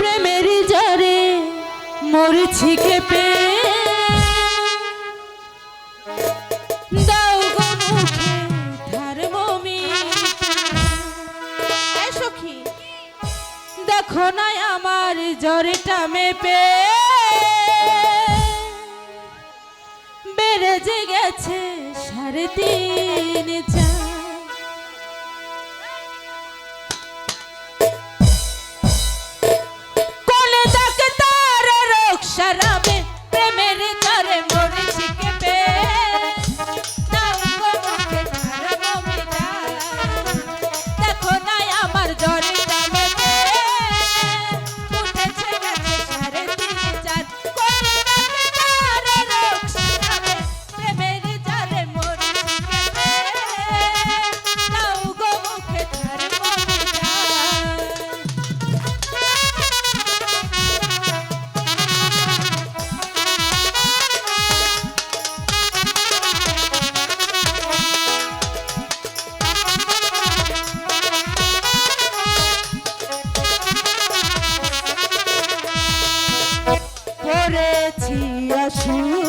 প্রেমের জারে মরছি কেঁপে। দেখো না আমার জ্বরটা মেপে। বেড়ে যে গেছে সাড়ে তিন চার। হারাবে প্রেমের তারে মরেছি করেছি আসুন